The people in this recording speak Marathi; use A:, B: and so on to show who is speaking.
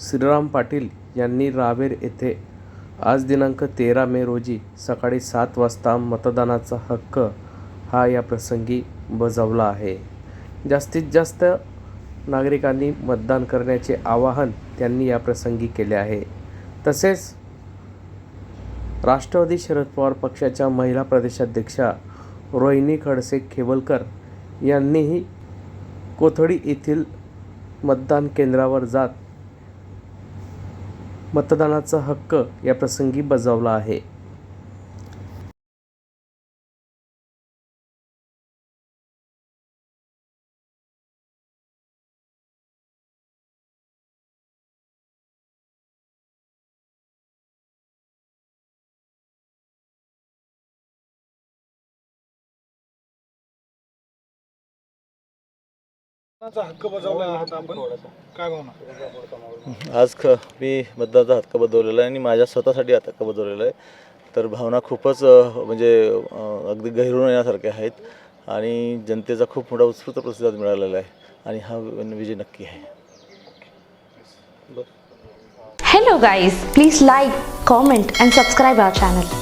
A: श्रीराम पाटील यांनी रावेर येथे आज दिनांक तेरा मे रोजी सकाळी सात वाजता मतदानाचा हक्क हा या प्रसंगी बजावला आहे. जास्तीत जास्त नागरिकांनी मतदान करण्याचे आवाहन त्यांनी या प्रसंगी केले आहे. तसेच राष्ट्रवादी शरद पवार पक्षाच्या महिला प्रदेशाध्यक्षा रोहिणी खडसे खेवलकर यांनीही कोथळी येथील मतदान केंद्रावर जात मतदानाचा हक्क या प्रसंगी बजावला आहे.
B: हक्क बजावला आहात आपण. काय भावना?
C: आज ख मी मतदानाचा हक्क बजावलेला आहे आणि माझ्या स्वतःसाठी हक्क बजावलेला आहे. तर भावना खूपच म्हणजे अगदी गहिरून येण्यासारख्या आहेत आणि जनतेचा खूप मोठा उत्स्फूर्त प्रतिसाद मिळालेला आहे आणि हा विजय नक्की आहे.
D: Hello guys, please like, comment and subscribe our channel.